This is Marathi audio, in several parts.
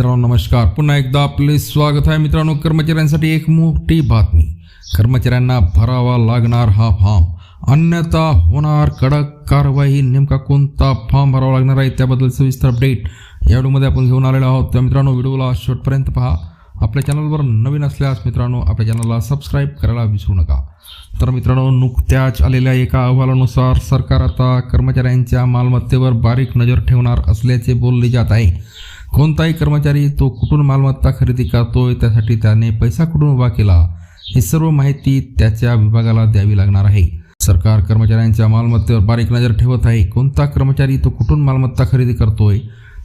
मित्रांनो नमस्कार. पुन्हा एकदा आपले स्वागत आहे मित्रांनो. कर्मचाऱ्यांसाठी एक मोठी बातमी. कर्मचाऱ्यांना भरावा लागणार हा फॉर्म. अन्यथा होणार कडक कारवाई. नेमका कोणता फॉर्म भरावा लागणार आहे त्याबद्दल सविस्तर अपडेट या व्हिडिओमध्ये आपण घेऊन आलेलो आहोत. त्या मित्रांनो व्हिडिओला शेवटपर्यंत पहा. आपल्या चॅनलवर नवीन असल्यास मित्रांनो आपल्या चॅनलला सबस्क्राईब करायला विसरू नका. तर मित्रांनो नुकत्याच आलेल्या एका अहवालानुसार सरकार आता कर्मचाऱ्यांच्या मालमत्तेवर बारीक नजर ठेवणार असल्याचे बोलले जात आहे. कोणताही कर्मचारी तो कुठून मालमत्ता खरेदी करतोय त्यासाठी त्याने पैसा कुठून उभा केला ही सर्व माहिती त्याच्या विभागाला द्यावी लागणार आहे. सरकार कर्मचाऱ्यांच्या मालमत्तेवर बारीक नजर ठेवत आहे. कोणता कर्मचारी तो कुठून मालमत्ता खरेदी करतोय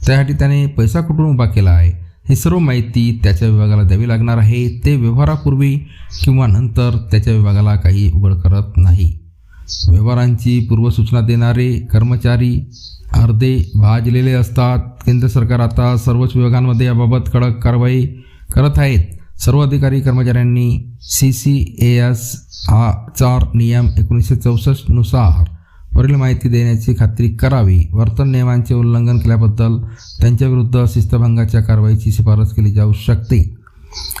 त्यासाठी त्याने पैसा कुठून उभा केला आहे ही सर्व माहिती त्याच्या विभागाला द्यावी लागणार आहे. ते व्यवहारापूर्वी किंवा नंतर त्याच्या विभागाला काही उघड करत नाही. व्यवहारांची पूर्वसूचना देणारे कर्मचारी अर्धे भाजलेले असतात. केंद्र सरकार आता सर्वच विभागांमध्ये याबाबत कडक कारवाई करत आहेत. सर्व अधिकारी कर्मचाऱ्यांनी सी सी ए एस हा चार नियम एकोणीसशे चौसष्टनुसार वरील माहिती देण्याची खात्री करावी. वर्तन नियमांचे उल्लंघन केल्याबद्दल त्यांच्याविरुद्ध शिस्तभंगाच्या कारवाईची शिफारस केली जाऊ शकते.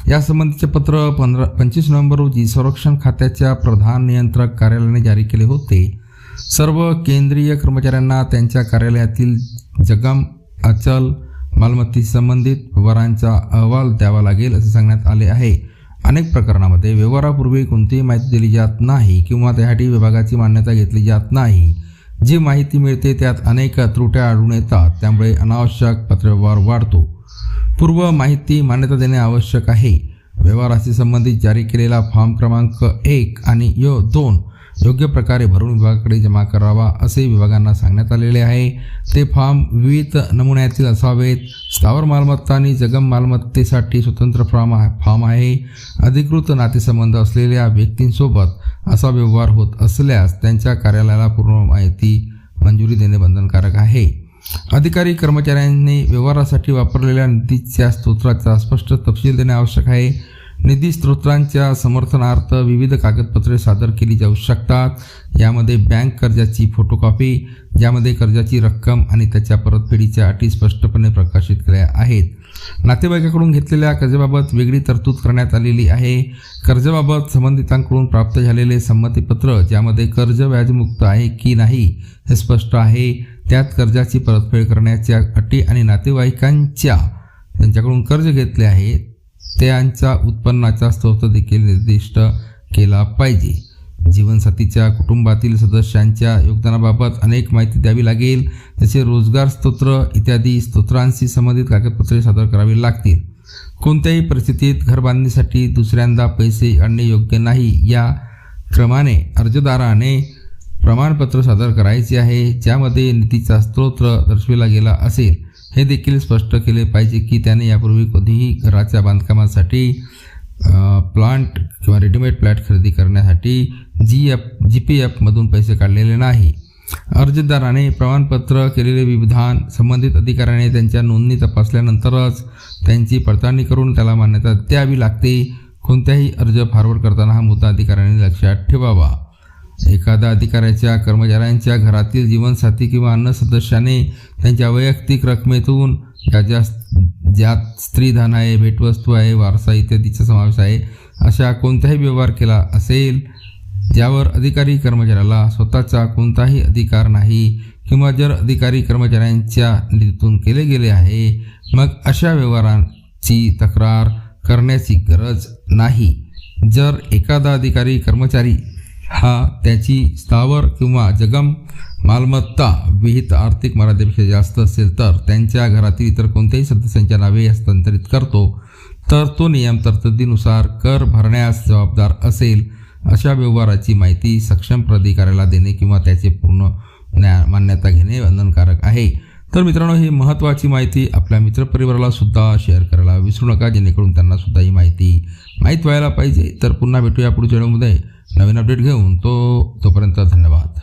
यासंबंधीचे पत्र पंधरा पंचवीस नोव्हेंबर रोजी संरक्षण खात्याच्या प्रधान नियंत्रक कार्यालयाने जारी केले होते. सर्व केंद्रीय कर्मचाऱ्यांना त्यांच्या कार्यालयातील जगम अचल मालमत्तेशी संबंधित व्यवहारांचा अहवाल द्यावा लागेल असे सांगण्यात आले आहे. अनेक प्रकरणामध्ये व्यवहारापूर्वी कोणतीही माहिती दिली जात नाही किंवा त्यासाठी विभागाची मान्यता घेतली जात नाही. जी माहिती मिळते त्यात अनेक त्रुट्या आढळून येतात त्यामुळे अनावश्यक पत्रव्यवहार वाढतो. पूर्व माहिती मान्यता देणे आवश्यक आहे. व्यवहाराशी संबंधित जारी केलेला फॉर्म क्रमांक एक आणि यो दोन योग्य प्रकारे भरून विभागाकडे जमा करावा असे विभागांना सांगण्यात आलेले आहे. ते फॉर्म विविध नमुन्यातील असावेत. स्थावर मालमत्ता आणि जगम मालमत्तेसाठी स्वतंत्र फॉर्म फॉर्म आहे. अधिकृत नातेसंबंध असलेल्या व्यक्तींसोबत असा व्यवहार होत असल्यास त्यांच्या कार्यालयाला पूर्ण माहिती मंजुरी देणे बंधनकारक आहे. अधिकारी कर्मचाऱ्यांनी व्यवहारासाठी वापरलेल्या निधीच्या स्तोत्राचा स्पष्ट तपशील देणे आवश्यक आहे. निधी स्त्रोतांच्या समर्थनार्थ विविध कागदपत्रे सादर केली जाऊ शकतात. यामध्ये बँक कर्जाची फोटोकॉपी ज्यामध्ये कर्जाची रक्कम आणि त्याच्या परतफेडीच्या अटी स्पष्टपणे प्रकाशित केल्या आहेत. नातेवाईकाकडून घेतलेल्या कर्जाबाबत वेगळी तरतूद करण्यात आलेली आहे. कर्जाबाबत संबंधितांकडून प्राप्त झालेले संमतीपत्र ज्यामध्ये कर्ज व्याजमुक्त आहे की नाही हे स्पष्ट आहे. त्यात कर्जाची परतफेड करण्याच्या अटी आणि नातेवाईकांच्या त्यांच्याकडून कर्ज घेतले आहे त्यांचा उत्पन्नाचा स्रोत देखील निर्दिष्ट केला पाहिजे. जीवनसाथीच्या कुटुंबातील सदस्यांच्या योगदानाबाबत अनेक माहिती द्यावी लागेल. जसे रोजगार स्तोत्र इत्यादी स्तोत्रांशी संबंधित कागदपत्रे सादर करावी लागतील. कोणत्याही परिस्थितीत घर बांधणीसाठी दुसऱ्यांदा पैसे आणणे योग्य नाही. या क्रमाने अर्जदाराने प्रमाणपत्र सादर करायचे आहे ज्यामध्ये निधीचा स्रोत दर्शविला गेला असेल. हे देखील स्पष्ट केले पाहिजे की त्याने यापूर्वी कधीही घराच्या बांधकामासाठी प्लांट किंवा रेडीमेड फ्लॅट खरेदी करण्यासाठी जी एफ जी पी एफमधून पैसे काढलेले नाही. अर्जदाराने प्रमाणपत्र केलेले विधान संबंधित अधिकाऱ्याने त्यांच्या नोंदणी तपासल्यानंतरच त्यांची पडताळणी करून त्याला मान्यता द्यावी लागते. कोणत्याही अर्ज फॉरवर्ड करताना हा मुद्दा अधिकाऱ्याने लक्षात ठेवावा. एखाद्या अधिकाऱ्याच्या कर्मचाऱ्यांच्या घरातील जीवनसाथी किंवा अन्य सदस्याने त्यांच्या वैयक्तिक रकमेतून ज्या ज्या ज्यात स्त्रीधन आहे भेटवस्तू आहे वारसा इत्यादीचा समावेश आहे अशा कोणताही व्यवहार केला असेल ज्यावर अधिकारी कर्मचाऱ्याला स्वतःचा कोणताही अधिकार नाही किंवा जर अधिकारी कर्मचाऱ्यांच्या निधीतून केले गेले आहे मग अशा व्यवहारांची तक्रार करण्याची गरज नाही. जर एखादा अधिकारी कर्मचारी हा त्याची स्थावर किंवा जगम मालमत्ता विहित आर्थिक मर्यादेपेक्षा जास्त असेल तर त्यांच्या घरातील इतर कोणत्याही सदस्यांच्या नावे हस्तांतरित करतो. तर तो नियम तरतुदीनुसार कर भरण्यास जबाबदार असेल अशा व्यवहाराची माहिती सक्षम प्राधिकाऱ्याला देणे किंवा त्याचे पूर्ण न्या मान्यता घेणे बंधनकारक आहे. तर मित्रांनो ही महत्त्वाची माहिती आपल्या मित्रपरिवाराला सुद्धा शेअर करायला विसरू नका जेणेकरून त्यांना सुद्धा ही माहिती माहीत व्हायला पाहिजे. तर पुन्हा भेटूया पुढच्या व्हिडिओमध्ये. नवीन अपडेट घेऊन तो तोपर्यंत धन्यवाद.